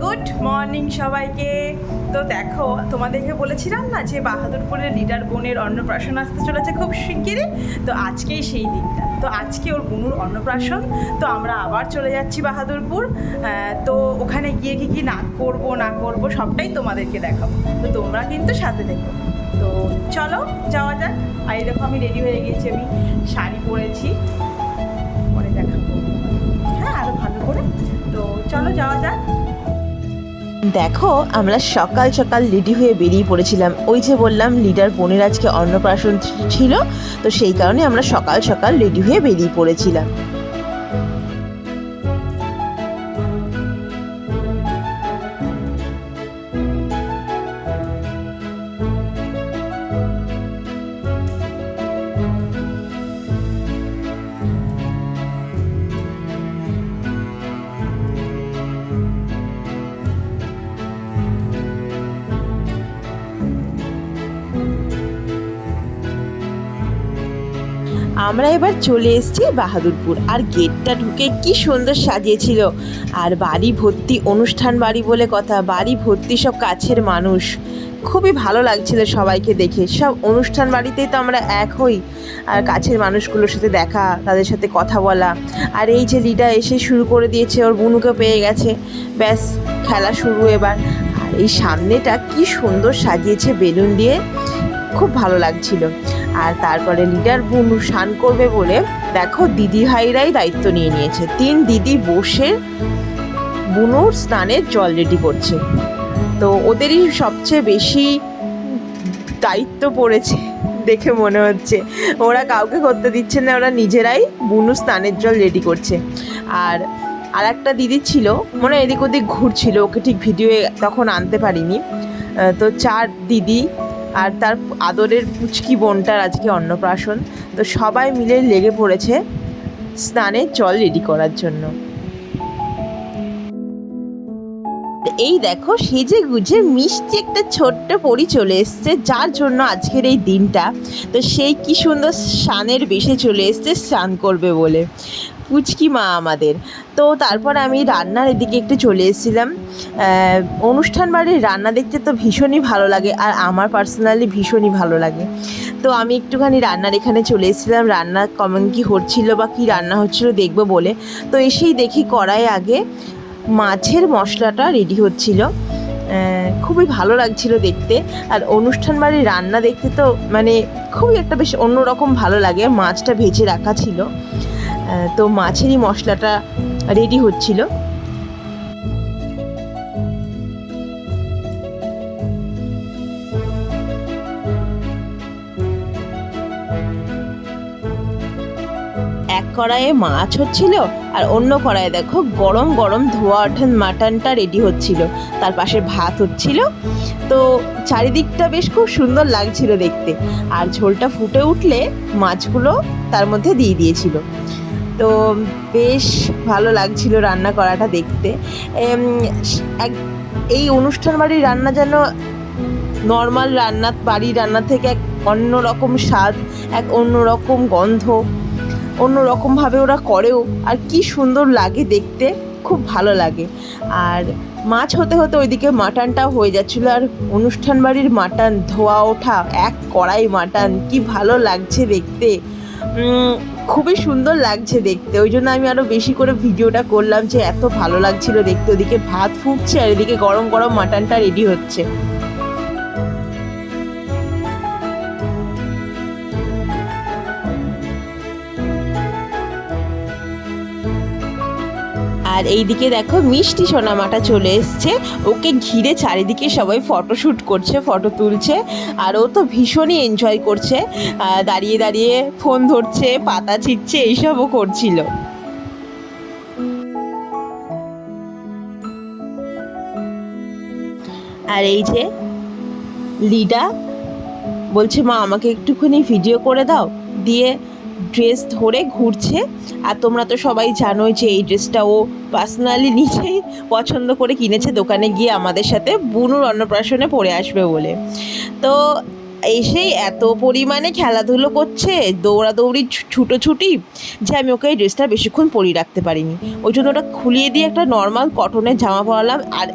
Good morning সবাইকে। তো দেখো, তোমাদেরকে বলেছিলাম না যে বাহাদুরপুরের লিডার বোনের অন্নপ্রাশন আসতে চলেছে খুব শিগগিরই? তো আজকেই সেই দিনটা। তো আজকে ওর বোনুর অন্নপ্রাশন। তো আমরা আবার চলে যাচ্ছি বাহাদুরপুর। তো ওখানে গিয়ে কি কি না করব না করব সবটাই তোমাদেরকে দেখাবো। তো তোমরা কিন্তু সাথে দেখো তো চলো, যাওয়া যাক। আর দেখো আমি রেডি হয়ে গেছি, আমি শাড়ি পরেছি। পরে দেখাবো চলো যাওয়া যাক। দেখো, আমরা সকাল সকাল রেডি হয়ে বেরিয়ে পড়েছিলাম। ওই যে বললাম, লিডার বোনের আজকে অন্নপ্রাশন ছিল, তো সেই কারণে আমরা সকাল সকাল রেডি হয়ে বেরিয়ে পড়েছিলাম। আমরা এবার চলে এসেছি বাহাদুরপুর। আর গেটটা ঢুকে কি সুন্দর সাজিয়েছিল। আর বাড়ি ভর্তি অনুষ্ঠান বাড়ি বলে কথা, বাড়ি ভর্তি সব কাছের মানুষ। খুবই ভালো লাগছিল সবাইকে দেখে। সব অনুষ্ঠান বাড়িতেই তো আমরা এক হই। আর কাছের মানুষগুলোর সাথে দেখা, তাদের সাথে কথা বলা। আর এই যে লিডা এসে শুরু করে দিয়েছে, ওর বুনুকে পেয়ে গেছে। ব্যাস, খেলা শুরু এবার। এই সামনেটা কি সুন্দর সাজিয়েছে বেলুন দিয়ে। খুব ভালো লাগছিল। আর তারপরে লিডার বুনু স্নান করবে বলে দেখো দিদি ভাইরাই দায়িত্ব নিয়ে নিয়েছে। তিন দিদি বসে বুনুর স্নানের জল রেডি করছে। তো ওদেরই সবচেয়ে বেশি দায়িত্ব পড়েছে দেখে মনে হচ্ছে। ওরা কাউকে করতে দিচ্ছে না, ওরা নিজেরাই বুনু স্নানের জল রেডি করছে। আর আর একটা দিদি ছিল, মনে এদিক ওদিক ঘুরছিল, ওকে ঠিক ভিডিও তখন আনতে পারিনি। তো চার দিদি আর তার আদরের পুচকি বোনটার আজকে অন্নপ্রাশন। তো সবাই মিলে লেগে পড়েছে স্নানের জল রেডি করার জন্য। এই দেখো সেজে গুজে মিষ্টি একটা ছোট্ট পরি চলে এসছে, যার জন্য আজকের এই দিনটা। তো সেই কি সুন্দর স্নানের বেশে চলে এসছে, স্নান করবে বলে। পুচকি মা আমাদের। তো তারপর আমি রান্নার এদিকে একটু চলে এসেছিলাম। অনুষ্ঠান বাড়ির রান্না দেখতে তো ভীষণই ভালো লাগে আর আমার পার্সোনালি ভীষণই ভালো লাগে। তো আমি একটুখানি রান্নার এখানে চলে এসেছিলাম। রান্না কমন কি হচ্ছিল বা কি রান্না হচ্ছিল দেখব বলে। তো এসেই দেখি কড়াই আগে মাছের মশলাটা রেডি হচ্ছিল। খুবই ভালো লাগছিল দেখতে। আর অনুষ্ঠান বাড়ির রান্না দেখতে তো মানে খুবই একটা বেশ অন্যরকম ভালো লাগে। মাছটা ভেজে রাখা ছিল। তো মাছেরই মশলাটা রেডি হচ্ছিল। এক কড়াইয়ে মাছ হচ্ছিল আর অন্য কড়াইয়ে দেখো গরম গরম ধোয়া ওঠেন মাটনটা রেডি হচ্ছিল। তার পাশে ভাত হচ্ছিল। তো চারিদিকটা বেশ খুব সুন্দর লাগছিল দেখতে। আর ঝোলটা ফুটে উঠলে মাছগুলো তার মধ্যে দিয়ে দিয়েছিল। তো বেশ ভালো লাগছিল রান্না করাটা দেখতে। এক, এই অনুষ্ঠান বাড়ির রান্না যেন নর্মাল রান্না, বাড়ির রান্না থেকে এক অন্য রকম স্বাদ, এক অন্য রকম গন্ধ, অন্য রকমভাবে ওরা করেও আর কি সুন্দর লাগে দেখতে, খুব ভালো লাগে। আর মাছ হতে হতে ওইদিকে মাটনটাও হয়ে যাচ্ছিল। আর অনুষ্ঠান বাড়ির মাটন, ধোয়া ওঠা, এক কড়াই মাটন, কি ভালো লাগছে দেখতে। খুবই সুন্দর লাগছে দেখতে। ওই জন্য আমি আরও বেশি করে ভিডিওটা করলাম যে এত ভালো লাগছিল দেখতে। ওদিকে ভাত ফুটছে আর এদিকে গরম গরম মাটনটা রেডি হচ্ছে। আর এইদিকে দেখো মিষ্টি সোনামাটা চলে এসছে। ওকে ঘিরে চারিদিকে সবাই ফটোশ্যুট করছে ফটো তুলছে। আর ও তো ভীষণই এনজয় করছে। দাঁড়িয়ে দাঁড়িয়ে ফোন ধরছে, পাতা ছিটছে এইসবও করছিল। আর এই যে লিডা বলছে, মা, আমাকে একটুখানি ভিডিও করে দাও। দিয়ে ড্রেস ধরে ঘুরছে। আর তোমরা তো সবাই জানোই যে এই ড্রেসটা ও পার্সোনালি নিজেই পছন্দ করে কিনেছে। দোকানে গিয়ে আমাদের সাথে বুনুর অন্নপ্রাশনে পরে আসবে বলে। তো এসেই এত পরিমাণে খেলাধুলো করছে, দৌড়াদৌড়ি ছুটোছুটি, যে আমি ওকে এই ড্রেসটা বেশিক্ষণ পরিয়ে রাখতে পারিনি। ওই জন্য ওটা খুলিয়ে দিয়ে একটা নর্মাল কটনের জামা পরালাম। আর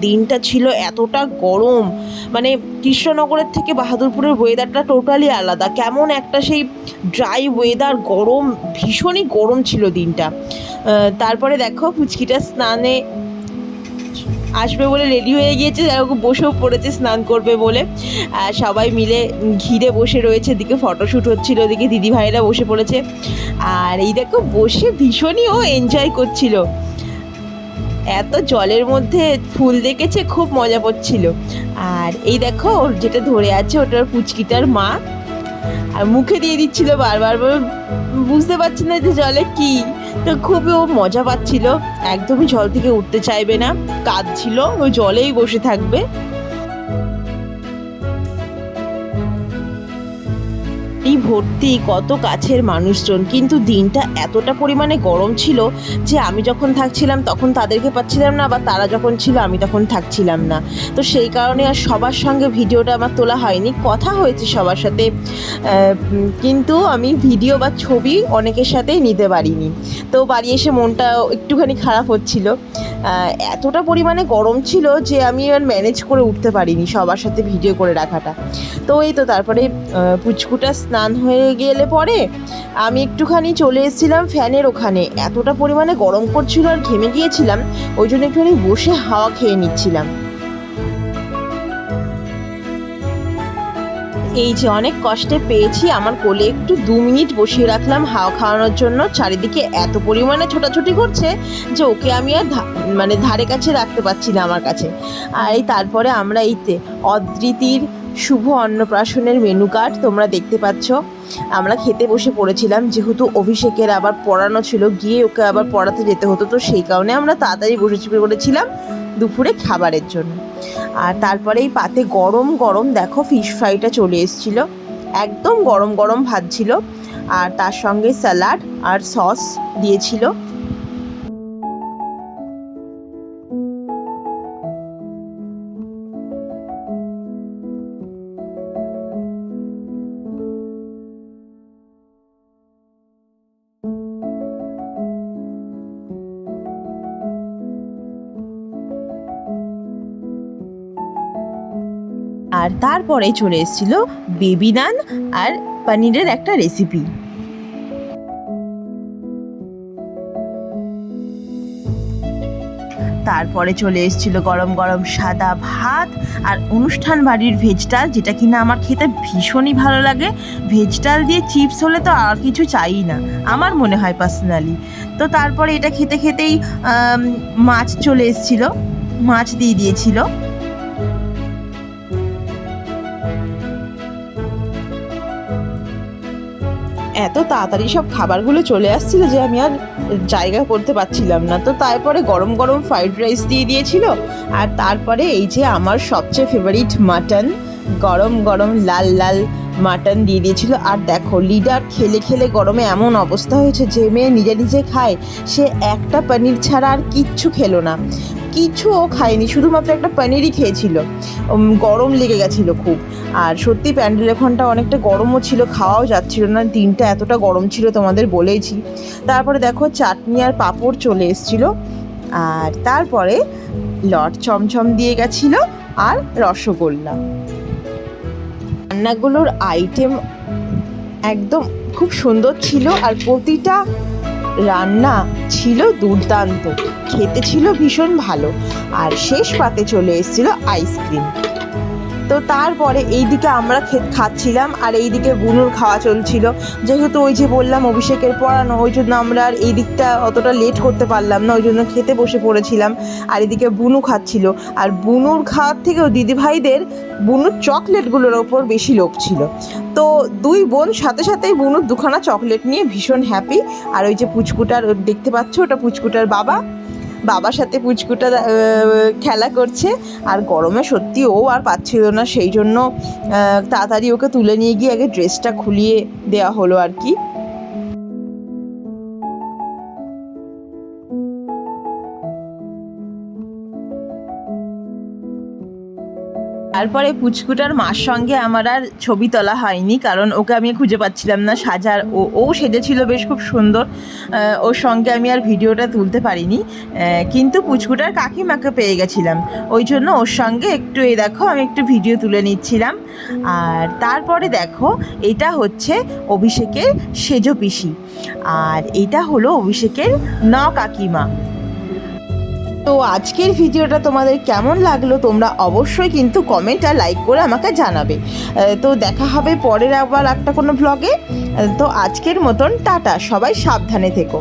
দিনটা ছিল এতটা গরম। মানে কৃষ্ণনগরের থেকে বাহাদুরপুরের ওয়েদারটা টোটালি আলাদা। কেমন একটা সেই ড্রাই ওয়েদার গরম, ভীষণই গরম ছিল দিনটা। তারপরে দেখো, পুচকিটা স্নানে আসবে বলে রেডি হয়ে গিয়েছে এরকম বসেও পড়েছে, স্নান করবে বলে। আর সবাই মিলে ঘিরে বসে রয়েছে, এদিকে ফটোশ্যুট হচ্ছিল ওদিকে দিদি ভাইরা বসে পড়েছে। আর এই দেখো, বসে ভীষণই ও এনজয় করছিল। এত জলের মধ্যে ফুল দেখেছে, খুব মজা পড়ছিল আর এই দেখো ওর যেটা ধরে আছে ওটার পুচকিটার মা। আর মুখে দিয়ে দিচ্ছিল বারবার, বুঝতে পারছি না যে জলে কি। তো খুবই ও মজা পাচ্ছিল। একদমই জল থেকে উঠতে চাইবে না। কাঁদছিল, ও জলেই বসে থাকবে। এই ভর্তি, কত কাছের মানুষজন। কিন্তু দিনটা এতটা পরিমাণে গরম ছিল যে আমি যখন থাকছিলাম তখন তাদেরকে পাচ্ছিলাম না বা তারা যখন ছিল আমি তখন থাকছিলাম না। তো সেই কারণে আর সবার সঙ্গে ভিডিওটা আমার তোলা হয়নি, কথা হয়েছে সবার সাথে। কিন্তু আমি ভিডিও বা ছবি অনেকের সাথেই নিতে পারিনি। তো বাড়ি এসে মনটা একটুখানি খারাপ হচ্ছিল। এতটা পরিমাণে গরম ছিল যে আমি আর ম্যানেজ করে উঠতে পারিনি সবার সাথে ভিডিও করে রাখাটা। তো এই তো তারপরে পুচকুটা স্নান হয়ে গেলে পরে আমি একটুখানি চলে এসেছিলাম ফ্যানের ওখানে। এতটা পরিমাণে গরম করছিল আর ঘেমে গিয়েছিলাম, ওই জন্য একটুখানি বসে হাওয়া খেয়ে নিচ্ছিলাম। এই যে অনেক কষ্টে পেয়েছি, আমার কোলে একটু দু মিনিট বসিয়ে রাখলাম হাওয়া খাওয়ানোর জন্য। চারিদিকে এত পরিমাণে ছোটাছুটি করছে যে ওকে আমি আর মানে ধারে কাছে রাখতে পারছি না আমার কাছে। আর এই তারপরে আমরা এইতে অদ্রিতির শুভ অন্নপ্রাশনের মেনু কার্ড তোমরা দেখতে পাচ্ছ। আমরা খেতে বসে পড়েছিলাম, যেহেতু অভিষেকের আবার পড়ানো ছিল, গিয়ে ওকে আবার পড়াতে যেতে হতো, তো সেই কারণে আমরা তাড়াতাড়ি বসে পড়েছিলাম দুপুরে খাবারের জন্য। আর তারপরে এই পাতে গরম গরম দেখো ফিশ ফ্রাইটা চলে এসেছিল। একদম গরম গরম ভাত ছিল। আর তার সঙ্গে স্যালাড আর সস দিয়েছিল। আর তারপরে চলে এসেছিল বেবি নান আর পনিরের একটা রেসিপি তারপরে চলে এসেছিল গরম গরম সাদা ভাত আর অনুষ্ঠান বাড়ির ভেজ ডাল, যেটা কিনা আমার খেতে ভীষণই ভালো লাগে। ভেজ ডাল দিয়ে চিপস হলে তো আর কিছু চাই না, আমার মনে হয় পার্সোনালি তো তারপরে এটা খেতে খেতেই মাছ চলে এসেছিল, মাছ দিয়ে দিয়েছিল। এত তাড়াতাড়ি সব খাবারগুলো চলে আসছিল যে আমি আর জায়গা করতে পারছিলাম না। তো তারপরে গরম গরম ফ্রাইড রাইস দিয়ে দিয়েছিল। আর তারপরে এই যে আমার সবচেয়ে ফেভারিট মাটন গরম গরম লাল লাল মাটন দিয়ে দিয়েছিল। আর দেখো, লিডার খেলে খেলে গরমে এমন অবস্থা হয়েছে যে মেয়ে নিজে নিজে খায়। সে একটা পনির ছাড়া আর কিচ্ছু খেলো না। কিছু ও খায়নি, শুধুমাত্র একটা পনিরই খেয়েছিল। গরম লেগে গেছিল খুব। আর সত্যি প্যান্ডেল ঘণ্টা অনেকটা গরমও ছিল, খাওয়াও যাচ্ছিল না, দিনটা এতটা গরম ছিল তোমাদের বলেইছি। তারপরে দেখো চাটনি আর পাঁপড় চলে এসেছিল। আর তারপরে লট চমচম দিয়ে গেছিল আর রসগোল্লা। রান্নাগুলোর আইটেম একদম খুব সুন্দর ছিল আর প্রতিটা রান্না ছিল দুর্দান্ত। খেতে ছিল ভীষণ ভালো। আর শেষ পাতে চলে এসেছিল আইসক্রিম তো তারপরে এইদিকে আমরা খাচ্ছিলাম আর এইদিকে বুনুর খাওয়া চলছিল। যেহেতু ওই যে বললাম অভিষেকের পড়ানো ওই জন্য আমরা আর এই দিকটা অতটা লেট করতে পারলাম না, ওই জন্য খেতে বসে পড়েছিলাম। আর এদিকে বুনু খাচ্ছিল। আর বুনুর খাওয়ার থেকেও দিদিভাইদের বুনুর চকলেটগুলোর ওপর বেশি লোভ ছিল। তো দুই বোন সাথে সাথেই বুনুর দুখানা চকলেট নিয়ে ভীষণ হ্যাপি আর ওই যে পুচকুটার, দেখতে পাচ্ছ ওটা পুচকুটার বাবা? বাবার সাথে পুচকুটা খেলা করছে। আর গরমে সত্যি ও আর পাচ্ছিল না, সেই জন্য তাড়াতাড়ি ওকে তুলে নিয়ে গিয়ে আগে ড্রেসটা খুলিয়ে দেওয়া হলো আর কি। তারপরে পুচকুটার মার সঙ্গে আমার আর ছবি তোলা হয়নি, কারণ ওকে আমি খুঁজে পাচ্ছিলাম না। সাজার ও ও সেজেছিল বেশ খুব সুন্দর। ওর সঙ্গে আমি আর ভিডিওটা তুলতে পারিনি। কিন্তু পুচকুটার কাকিমাকে পেয়ে গেছিলাম। ওই জন্য ওর সঙ্গে একটু, এই দেখো, আমি একটু ভিডিও তুলে নিচ্ছিলাম। আর তারপরে দেখো, এটা হচ্ছে অভিষেকের সেজো পিসি। আর এটা হলো অভিষেকের ন কাকিমা তো আজকের ভিডিওটা তোমাদের কেমন লাগল তোমরা অবশ্যই কিন্তু কমেন্ট আর লাইক করে আমাকে জানাবে। তো দেখা হবে পরের আবার একটা কোনো ব্লগে তো আজকের মতন টাটা, সবাই সাবধানে থেকো।